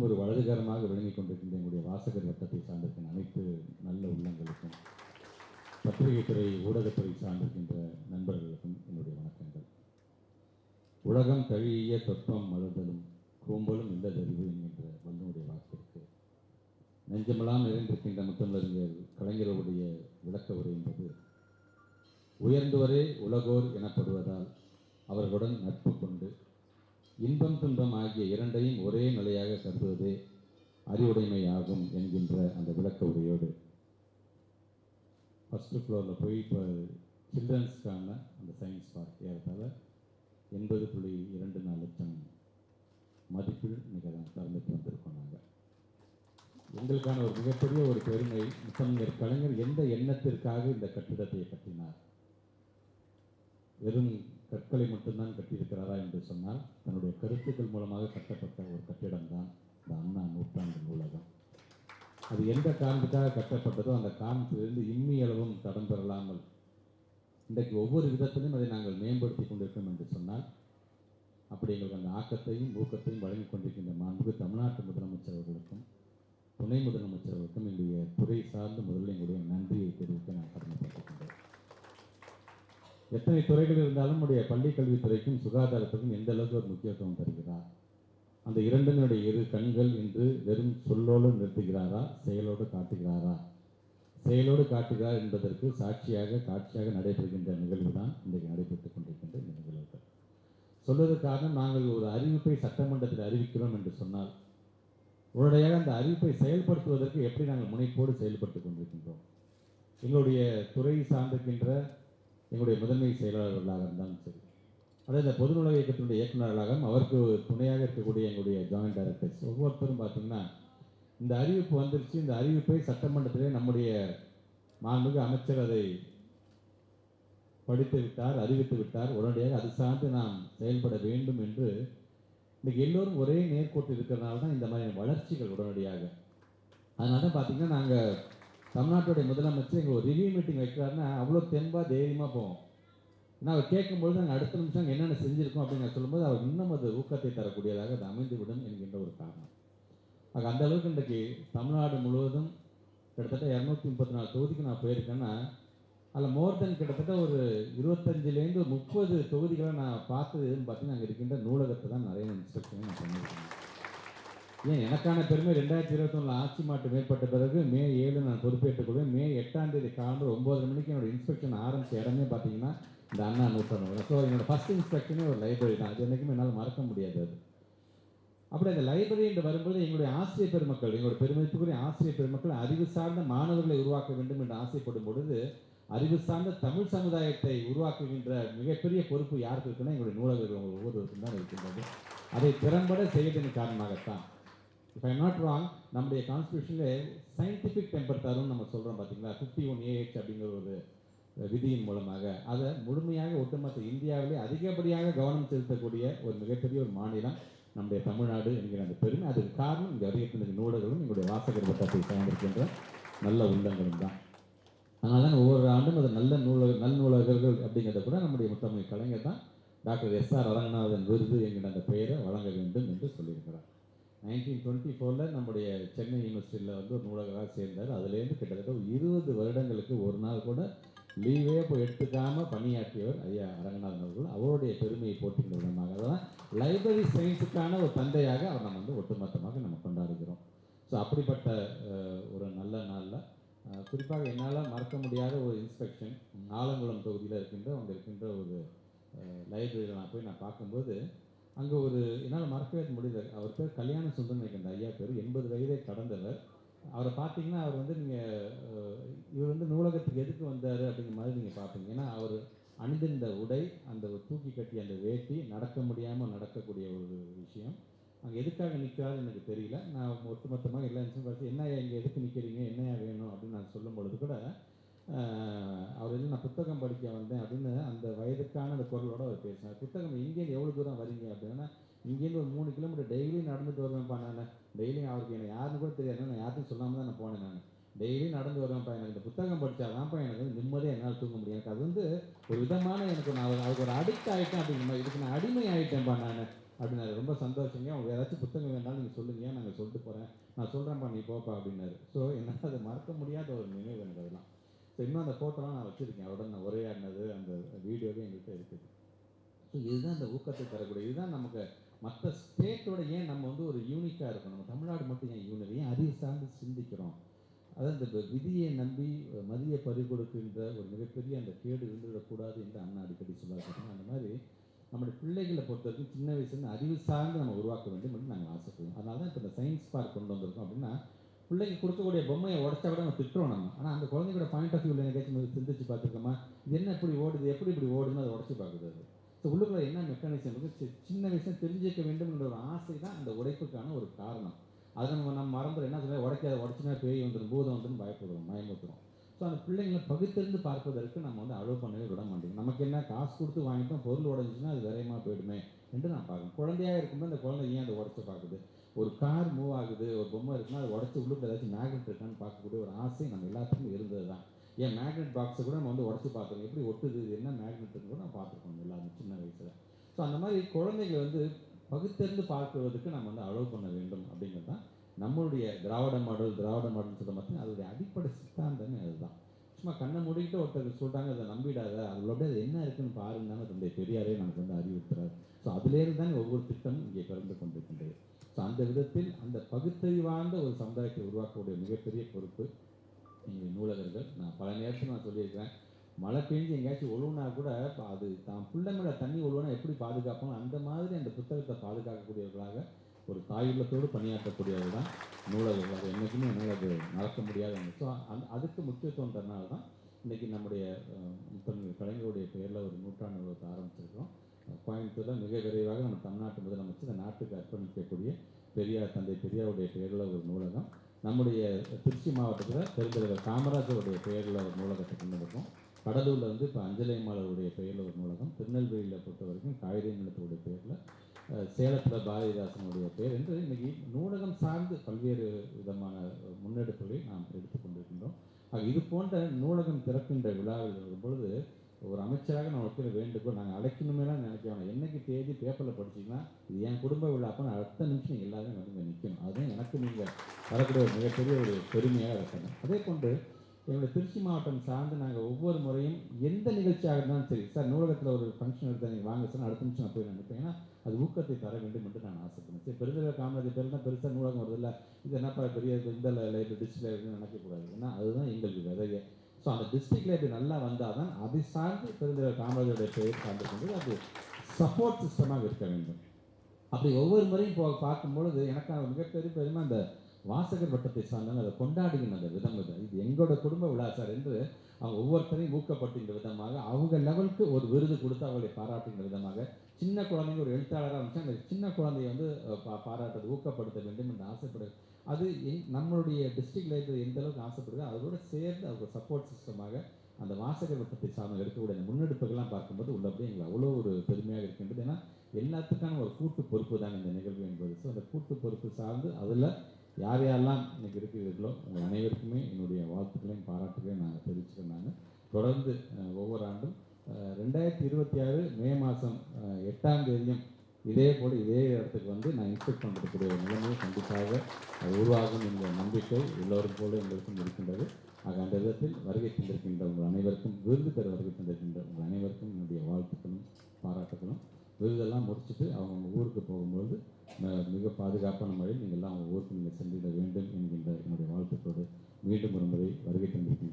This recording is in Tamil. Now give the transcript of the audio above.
எப்பொழுதும் ஒரு வலதுகரமாக விளங்கிக் கொண்டிருக்கின்ற எங்களுடைய வாசகர் வட்டத்தை சார்ந்திருக்கின்ற அனைத்து நல்ல உள்ளங்களுக்கும் பத்திரிகைத்துறை ஊடகத்துறை சார்ந்திருக்கின்ற நண்பர்களுக்கும் என்னுடைய வணக்கங்கள். உலகம் தழிய தொற்பம் மலர்தலும் கூம்பலும் இல்லதறிவு என்கின்ற வல்லுடைய வாக்கிற்கு நெஞ்சமெல்லாம் நிறைந்திருக்கின்ற முத்தமிழறிஞர் கலைஞர்களுடைய விளக்க உரை என்பது உயர்ந்தவரே உலகோர் எனப்படுவதால் அவர்களுடன் நட்பு கொண்டு இன்பம் துன்பம் ஆகிய இரண்டையும் ஒரே நிலையாக கருதுவது அறிவுடைமை ஆகும் என்கின்ற அந்த விளக்க உரையோடு ஃபஸ்ட்டு ஃப்ளோரில் போய் இப்போ சில்ட்ரன்ஸ்க்கான அந்த சயின்ஸ் பார்க் ஏறத்தால் எண்பது புள்ளி இரண்டு நாலு லட்சம் மதிப்பில் மிக கலந்துட்டு வந்திருக்கோம் நாங்கள் எங்களுக்கான ஒரு மிகப்பெரிய ஒரு பெருமை முத்தமிழர் கலைஞர் எந்த எண்ணத்திற்காக இந்த கட்டிடத்தை கட்டினார்? வெறும் கற்களை மட்டும்தான் கட்டியிருக்கிறாரா என்று சொன்னால் தன்னுடைய கருத்துக்கள் மூலமாக கட்டப்பட்ட ஒரு கட்டிடம் தான் இந்த அண்ணா நூற்றாண்டு நூலகம். அது எந்த காரணத்துக்காக கட்டப்பட்டதோ அந்த காரணத்திலிருந்து இம்மியளவும் தடம் பெறலாமல் இன்றைக்கு ஒவ்வொரு விதத்திலும் அதை நாங்கள் மேம்படுத்தி கொண்டிருக்கோம் என்று சொன்னால் அப்படி எங்களுக்கு அந்த ஆக்கத்தையும் ஊக்கத்தையும் வழங்கி கொண்டிருக்கின்ற மாண்புக்கு தமிழ்நாட்டு முதலமைச்சர் அவர்களுக்கும் துணை முதலமைச்சர் அவர்களுக்கும் என்னுடைய துறை சார்ந்த முதலில் எங்களுடைய நன்றியை தெரிவிக்க நான் கடமைப்பட்டிருக்கின்றேன் எத்தனை துறைகள் இருந்தாலும் நம்முடைய பள்ளி கல்வித்துறைக்கும் சுகாதாரத்துக்கும் எந்த அளவுக்கு ஒரு முக்கியத்துவம் தருகிறார்? அந்த இரண்டினுடைய இரு கண்கள் என்று வெறும் சொல்லோடு நிறுத்துகிறாரா செயலோடு காட்டுகிறாரா? செயலோடு காட்டுகிறார் என்பதற்கு சாட்சியாக காட்சியாக நடைபெறுகின்ற நிகழ்வு தான் இன்றைக்கு நடைபெற்றுக் கொண்டிருக்கின்ற இந்த நிகழ்வுகள். சொல்வதற்காக நாங்கள் ஒரு அறிவிப்பை சட்டமன்றத்தில் அறிவிக்கிறோம் என்று சொன்னால் உடனடியாக அந்த அறிவிப்பை செயல்படுத்துவதற்கு எப்படி நாங்கள் முனைப்போடு செயல்பட்டு கொண்டிருக்கின்றோம்? எங்களுடைய துறை சார்ந்திருக்கின்ற எங்களுடைய முதன்மை செயலாளர்களாக இருந்தாலும் சரி. அதே இந்த பொது நூலக இயக்கத்தினுடைய இயக்குநர்களாகவும் அவருக்கு துணையாக இருக்கக்கூடிய எங்களுடைய ஜாயின்ட் டைரக்டர்ஸ் ஒவ்வொருத்தரும் பார்த்திங்கன்னா இந்த அறிவிப்பு வந்துருச்சு. இந்த அறிவிப்பை சட்டமன்றத்திலே நம்முடைய மாண்புமிகு அமைச்சர் அதை படித்து விட்டார் அறிவித்து விட்டார். உடனடியாக அது சார்ந்து நாம் செயல்பட வேண்டும் என்று இன்றைக்கி எல்லோரும் ஒரே நேர்கோட்டு இருக்கிறதுனால தான் இந்த மாதிரி வளர்ச்சிகள் உடனடியாக. அதனால தான் பார்த்திங்கன்னா நாங்கள் தமிழ்நாட்டுடைய முதலமைச்சர் எங்கள் ஒரு ரிவ்யூ மீட்டிங் வைக்கிறாருன்னா அவ்வளோ தெம்பாக தைரியமாக போவோம். ஏன்னா அவர் கேட்கும்பொழுது நாங்கள் அடுத்த நிமிஷம் என்னென்ன செஞ்சுருக்கோம் அப்படின்னு சொல்லும்போது அவர் இன்னும் அது ஊக்கத்தை தரக்கூடியதாக அது அமைந்துவிடும் என்கின்ற ஒரு காரணம். ஆக அந்த அளவுக்கு இன்றைக்கு தமிழ்நாடு முழுவதும் கிட்டத்தட்ட இரநூத்தி முப்பத்தி நாலு தொகுதிக்கு நான் போயிருக்கேன்னா அதில் மோர் தென் கிட்டத்தட்ட ஒரு இருபத்தஞ்சிலேருந்து ஒரு முப்பது தொகுதிகளை நான் பார்த்தது எதுன்னு பார்த்தீங்கன்னா அங்கே இருக்கின்ற நூலகத்தை தான் நிறைய இன்ஸ்ட்ரக்ஷன் நான் பண்ணியிருக்கேன். ஏன் எனக்கான பெருமை ரெண்டாயிரத்தி இருபத்தொன்னில் ஆட்சி மாற்றம் ஏற்பட்ட பிறகு மே ஏழு நான் பொறுப்பேற்றுக்கொள்வேன் மே எட்டாம் தேதி காலம்பு ஒம்பது மணிக்கு என்னோட இன்ஸ்பெக்ஷன் ஆரம்பித்த இடமே பார்த்தீங்கன்னா இந்த அண்ணா நூற்றாண்டு ஸோ என்னோட ஃபஸ்ட் இன்ஸ்பெக்ஷனே ஒரு லைப்ரரி தான். அது என்றைக்குமே என்னால் மறக்க முடியாது அது. அப்படி அந்த லைப்ரரி என்று வரும்போது எங்களுடைய ஆசிரியர் பெருமக்கள் எங்களுடைய பெருமதிப்புக்குரிய ஆசிரியர் பெருமக்கள் அறிவு சார்ந்த மாணவர்களை உருவாக்க வேண்டும் என்று ஆசைப்படும் பொழுது அறிவு சார்ந்த தமிழ் சமுதாயத்தை உருவாக்குகின்ற மிகப்பெரிய பொறுப்பு யாருக்கு இருக்குன்னா எங்களுடைய நூலகர்கள் ஒவ்வொருவருக்கும் தான் இருக்கின்றது. அதை திறம்பட செய்வதன் காரணமாகத்தான். இப்போ ஐ நாட் ராங் நம்முடைய கான்ஸ்டியூஷனில் சயின்டிஃபிக் டெம்பர் தரும்னு நம்ம சொல்கிறோம் பார்த்தீங்களா ஃபிஃப்டி ஒன் ஏஹெச் அப்படிங்கிற ஒரு விதியின் மூலமாக. அதை முழுமையாக ஒட்டுமொத்த இந்தியாவிலே அதிகப்படியாக கவனம் செலுத்தக்கூடிய ஒரு மிகப்பெரிய ஒரு மாநிலம் நம்முடைய தமிழ்நாடு என்கிற அந்த பெருமை. அதுக்கு காரணம் இங்கே வருகின்ற நூலகங்களும் எங்களுடைய வாசகர் வட்டத்தை சார்ந்திருக்கின்ற நல்ல உள்ளங்களும் தான். அதனால தான் ஒவ்வொரு ஆண்டும் அது நல்ல நூலக நல் நூலகர்கள் அப்படிங்கிறத கூட நம்முடைய முத்தமிழ் கலைஞர் தான் டாக்டர் எஸ் ஆர் அரங்கநாதன் விருது என்கிற அந்த பெயரை வழங்க வேண்டும் என்று சொல்லியிருக்கிறார். நைன்டீன் டுவெண்ட்டி ஃபோரில் நம்முடைய சென்னை யூனிவர்சிட்டியில் வந்து ஒரு நூலகராக சேர்ந்தார். அதுலேருந்து கிட்டத்தட்ட இருபது வருடங்களுக்கு ஒரு நாள் கூட லீவே போய் எடுத்துக்காமல் பணியாற்றியவர் ஐயா அரங்கநாதன் அவர்கள். அவருடைய பெருமையை போட்டுக்கிற விதமாக தான் லைப்ரரி சயின்ஸுக்கான ஒரு தந்தையாக அவர் நம்ம வந்து ஒட்டுமொத்தமாக நம்ம கொண்டாடுகிறோம். ஸோ அப்படிப்பட்ட ஒரு நல்ல நாளில் குறிப்பாக என்னால் மறக்க முடியாத ஒரு இன்ஸ்பெக்ஷன் ஆலங்குளம் தொகுதியில் இருக்கின்ற அவங்க இருக்கின்ற ஒரு லைப்ரரியில் நான் போய் நான் பார்க்கும்போது அங்கே ஒரு என்னால் மறக்கவே முடியல. அவர் பேர் கல்யாண சுந்தரம் இருக்கின்ற ஐயா பேர். எண்பது வயதை கடந்தவர். அவரை பார்த்தீங்கன்னா அவர் வந்து நீங்கள் இவர் வந்து நூலகத்துக்கு எதுக்கு வந்தார் அப்படிங்கிற மாதிரி நீங்கள் பார்ப்பீங்க ஏன்னா அவர் அணிந்திருந்த உடை அந்த தூக்கி கட்டி அந்த வேட்டி நடக்க முடியாமல் நடக்கக்கூடிய ஒரு விஷயம். அங்கே எதுக்காக நிற்கிறாரு எனக்கு தெரியல. நான் ஒட்டுமொத்தமாக எல்லா நிமிஷம் பார்த்து என்ன இங்கே எதுக்கு நிற்கிறீங்க என்னையா வேணும்? அப்படின்னு நான் சொல்லும் பொழுது கூட நான் புத்தகம் படிக்க வந்தேன் அப்படின்னு அந்த வயதுக்கான அந்த குரலோட அவர் பேசினார். புத்தகம் இங்கேருந்து எவ்வளோ தூரம் வரீங்க அப்படின்னா இங்கேருந்து ஒரு மூணு கிலோமீட்டர் டெய்லியும் நடந்துட்டு வருவேன்ப்பா நான். டெய்லியும் அவருக்கு எனக்கு யாருன்னு கூட தெரியாது. நான் யாருக்கும் சொல்லாமல் தான் நான் போனேன் நான். டெய்லியும் நடந்து வருவேன்ப்பா. எனக்கு இந்த புத்தகம் படித்தாதான்ப்பா எனக்கு வந்து நிம்மதியாக என்னால் தூங்க முடியும். எனக்கு அது வந்து ஒரு விதமான எனக்கு நான் அதுக்கு ஒரு அடிக்ட் ஆகிட்டேன் அப்படிங்கிற இதுக்கு நான் அடிமை ஆகிட்டேன்ப்பா நான். அப்படின்னாரு. ரொம்ப சந்தோஷங்க. அவங்க ஏதாச்சும் புத்தகம் வேணாலும் நீங்கள் சொல்லுங்க. நாங்கள் சொல்லிட்டு போகிறேன் நான் சொல்கிறேன்ப்பா நீ போப்பா அப்படின்னாரு. ஸோ என்னால் அதை மறக்க முடியாத ஒரு நினைவு எனக்கு அதெல்லாம். ஸோ இன்னும் அந்த ஃபோட்டோலாம் நான் வச்சுருக்கேன். அவருடன் நான் உரையாடினது அந்த வீடியோவே எங்கள்கிட்ட இருக்குது. ஸோ இதுதான் அந்த ஊக்கத்தை தரக்கூடிய இதுதான் நமக்கு மற்ற ஸ்டேட்டோட ஏன் நம்ம வந்து ஒரு யூனிக்காக இருக்கணும்? நம்ம தமிழ்நாடு மட்டும் ஏன் யூனிக் ஏன் அறிவு சார்ந்து சிந்திக்கிறோம்? அதாவது இந்த விதியை நம்பி மதியை பறி கொடுக்கின்ற ஒரு மிகப்பெரிய அந்த கேடு இருந்துவிடக்கூடாது என்று அண்ணா அடிக்கடி சொல்லுவார் அந்த மாதிரி நம்முடைய பிள்ளைகளை பொறுத்த வரைக்கும் சின்ன வயசுலேருந்து அறிவு சார்ந்து நம்ம உருவாக்க வேண்டும் என்று நாங்கள் ஆசைப்படுவோம். அதனால தான் இப்போ இந்த சயின்ஸ் பார்க் கொண்டு வந்திருக்கோம் அப்படின்னா பிள்ளைக்கு கொடுக்கக்கூடிய பொம்மையை உடச்சா கூட நம்ம திட்டுறோம் நம்ம. ஆனால் அந்த குழந்தையோட பாயிண்ட் ஆஃப் வியூவில் எங்கேயாச்சும் சிந்திச்சு பார்த்துருக்கோமா? இது என்ன இப்படி ஓடுது? எப்படி இப்படி ஓடுன்னு அதை உடச்சி பார்க்குது அது. ஸோ உள்ளுக்குள்ள என்ன மெக்கானிசம் இருக்குது சின்ன வயசு தெரிஞ்சிக்க வேண்டும் என்ற ஒரு ஆசை தான் அந்த உடைப்புக்கான ஒரு காரணம். அதை நம்ம நம்ம மறந்துடும் என்ன சொல்ல உடைக்காத உடச்சுனா பேய் வந்துடும் பூதம் வந்துடும் பயப்படுவோம் பயமுத்துறோம் ஸோ அந்த பிள்ளைங்களை பகுத்திருந்து பார்ப்பதற்கு நம்ம வந்து அலோவ் பண்ணவே விட மாட்டேங்குது. நமக்கு என்ன காசு கொடுத்து வாங்கிட்டோம் பொருள் உடஞ்சிச்சுன்னா அது விரையமாக போயிடுமே என்று நான் பார்க்கணும் குழந்தையாக இருக்கும்போது அந்த குழந்தை ஏன் அதை உடச்சி பார்க்குது? ஒரு கார் மூவ் ஆகுது ஒரு பொம்மை இருக்குன்னா அது உடச்சி உள்ளுக்கு ஏதாச்சும் மேக்னெட் இருக்கான்னு பார்க்கக்கூடிய ஒரு ஆசை நம்ம எல்லாத்துக்கும் இருந்தது தான். ஏன் மேக்னெட் பாக்ஸை கூட நம்ம வந்து உடச்சி பார்த்துருக்கோம் எப்படி ஒட்டுது இது என்ன மேக்னெட் கூட நம்ம பார்த்துருக்கோம் எல்லாரும் சின்ன வயசில். ஸோ அந்த மாதிரி குழந்தைகள் வந்து பகுத்தறிந்து பார்க்குவதற்கு நம்ம வந்து அலோவ் பண்ண வேண்டும் அப்படிங்கிறது தான் நம்மளுடைய திராவிட மாடல் திராவிட மாடல் சொல்ல மாதிரி அதோடைய அடிப்படை சித்தாந்தமே சும்மா கண்ணை மூடிக்கிட்டு ஒருத்தர் சொல்லிட்டாங்க அதை நம்பிடாத. அதில் அது என்ன இருக்குன்னு பாருங்கன்னு தானே தந்தை பெரியாரே நமக்கு வந்து அறிவுறுத்துறாரு. ஸோ அதுலேருந்து தான் ஒவ்வொரு திட்டமும் இங்கே பிறந்து கொண்டிருக்கின்றது. ஸோ அந்த விதத்தில் அந்த பகுத்தறிவார்ந்த ஒரு சமுதாயத்தை உருவாக்கக்கூடிய மிகப்பெரிய பொறுப்பு எங்கள் நூலகர்கள். நான் பல நேரத்தில் நான் சொல்லியிருக்கிறேன். மழை பெஞ்சு எங்கேயாச்சும் ஒழுவுனா கூட அது தான் பிள்ளை மேலே தண்ணி ஒழுவுனா எப்படி பாதுகாப்போம் அந்த மாதிரி அந்த புத்தகத்தை பாதுகாக்கக்கூடியவர்களாக ஒரு தாயுள்ளத்தோடு பணியாற்றக்கூடியவர் தான் நூலகம் அது என்றைக்குமே என்னால் அது மறக்க முடியாத ஒன்று. ஸோ அந் அதுக்கு முக்கியத்துவம் தரனால தான் இன்றைக்கி நம்முடைய முத்தமிழ் கலைஞருடைய பெயரில் ஒரு நூற்றாண்டு நூலகத்தை ஆரம்பிச்சிருக்கோம் கோயம்புத்தூரில் மிக விரைவாக நம்ம தமிழ்நாட்டு முதலமைச்சர் இந்த நாட்டுக்கு அர்ப்பணிக்கக்கூடிய பெரியார் தந்தை பெரியாருடைய பெயரில் ஒரு நூலகம். நம்முடைய திருச்சி மாவட்டத்தில் பெருந்தலைவர் காமராஜருடைய பெயரில் ஒரு நூலகத்தை கொண்டு வரும் கடலூரில் வந்து இப்போ அஞ்சலைமாளருடைய பெயரில் ஒரு நூலகம். திருநெல்வேலியில் பொறுத்த வரைக்கும் காகித நிலத்துடைய பெயரில் சேலத்தில் பாரதிதாசனுடைய பெயர் என்று இன்றைக்கி நூலகம் சார்ந்து பல்வேறு விதமான முன்னெடுப்புகளை நாம் எடுத்துக்கொண்டிருக்கின்றோம் ஆக இது போன்ற நூலகம் திறக்கின்ற விழாவில் வரும்பொழுது ஒரு அமைச்சராக நான் வைக்கிற வேண்டுகோள் நாங்கள் அழைக்கணுமேலாம் நினைக்கிறோம் என்னைக்கு தேதி பேப்பரில் படிச்சீங்கன்னா இது என் குடும்ப விழா அடுத்த நிமிஷம் எல்லாருமே வந்து நிற்கணும் அதுதான் எனக்கு நீங்கள் வரக்கூடிய ஒரு மிகப்பெரிய ஒரு பெருமையாக இருக்கணும் அதே போன்று எங்களுடைய திருச்சி மாவட்டம் சார்ந்து நாங்கள் ஒவ்வொரு முறையும் எந்த நிகழ்ச்சியாக இருந்தாலும் சரி சார் நூலகத்தில் ஒரு ஃபங்க்ஷன் எடுத்தால் நீங்கள் வாங்க சார் அடுத்த நிமிஷம் நான் போய் நினைப்பேங்கன்னா அது ஊக்கத்தை தர வேண்டும் என்று நான் ஆசைப்படுறேன். சரி பெருந்தலைவர் காமராஜர் பேர் தான் பெருசாக நூலகம் வருதில்ல இது என்னப்பா பெரிய இந்த லைப்ரரி டிஸ்ட்ரிக் லைப்ரரி நினைக்கக்கூடாது ஏன்னா அதுதான் எங்களுக்கு விதைய. ஸோ அந்த டிஸ்ட்ரிக்ட் லைப்ரரி நல்லா வந்தால் தான் அதை சார்ந்து பெருந்தலைவர் காமராஜருடைய பெயர் சார்ந்திருக்கின்றது அது சப்போர்ட் சிஸ்டமாக இருக்க வேண்டும். அப்படி ஒவ்வொரு முறையும் போ பார்க்கும்பொழுது எனக்கு மிகப்பெரிய பெருமை அந்த வாசகர் வட்டத்தை சார்ந்தவங்க அதை கொண்டாடுகின்ற அந்த விதம் இது. இது எங்களோட குடும்ப விழா சார் என்று அவங்க ஒவ்வொருத்தரையும் ஊக்கப்படுத்துகின்ற விதமாக அவங்க லெவலுக்கு ஒரு விருது கொடுத்து அவர்களை பாராட்டுகின்ற விதமாக சின்ன குழந்தைங்க ஒரு எழுத்தாளராக இருந்துச்சு அந்த சின்ன குழந்தைய வந்து பா பாராட்டுறது ஊக்கப்படுத்த வேண்டும் என்று ஆசைப்படுது. அது நம்மளுடைய டிஸ்ட்ரிக்ட் லைப்ரரி எந்த அளவுக்கு ஆசைப்படுதோ அதோட சேர்ந்து அவங்க சப்போர்ட் சிஸ்டமாக அந்த வாசகர் வட்டத்தை சார்ந்த எடுக்கக்கூடிய அந்த முன்னெடுப்புகள்லாம் பார்க்கும்போது உள்ளபடி எங்களுக்கு அவ்வளோ ஒரு பெருமையாக இருக்கின்றது. ஏன்னா எல்லாத்துக்கான ஒரு கூட்டு பொறுப்பு தான் இந்த நிகழ்வு என்பது. ஸோ அந்த கூட்டு பொறுப்பு சார்ந்து அதில் யார் யாரெல்லாம் இன்னைக்கு இருக்கிறீர்களோ உங்கள் அனைவருக்குமே என்னுடைய வாழ்த்துக்களையும் பாராட்டுகளையும் நாங்கள் தெரிவிச்சுக்கிறேன் நாங்கள் தொடர்ந்து ஒவ்வொரு ஆண்டும் ரெண்டாயிரத்தி இருபத்தி ஆறு மே மாதம் எட்டாம் தேதியும் இதே போல் இதே இடத்துக்கு வந்து நான் இன்ஸ்பெக்ட் பண்ணக்கூடிய ஒரு நிலைமை கண்டிப்பாக உருவாகும் என்ற நம்பிக்கை எல்லோரும் போல எங்களுக்கும் இருக்கின்றது. ஆக அந்த விதத்தில் வருகை தந்திருக்கின்ற உங்கள் அனைவருக்கும் விருது பெற வருகை தந்திருக்கின்ற உங்கள் அனைவருக்கும் என்னுடைய வாழ்த்துக்களும் பாராட்டுகளும். விருதெல்லாம் முடிச்சுட்டு அவங்க ஊருக்கு போகும்போது மிக பாதுகாப்பான முறையில் நீங்கள் எல்லாம் அவங்க ஊருக்கு நீங்கள் சென்றிட வேண்டும் என்கின்ற என்னுடைய வாழ்த்துக்களோடு மீண்டும் ஒரு முறை வருகை தந்திருக்கின்ற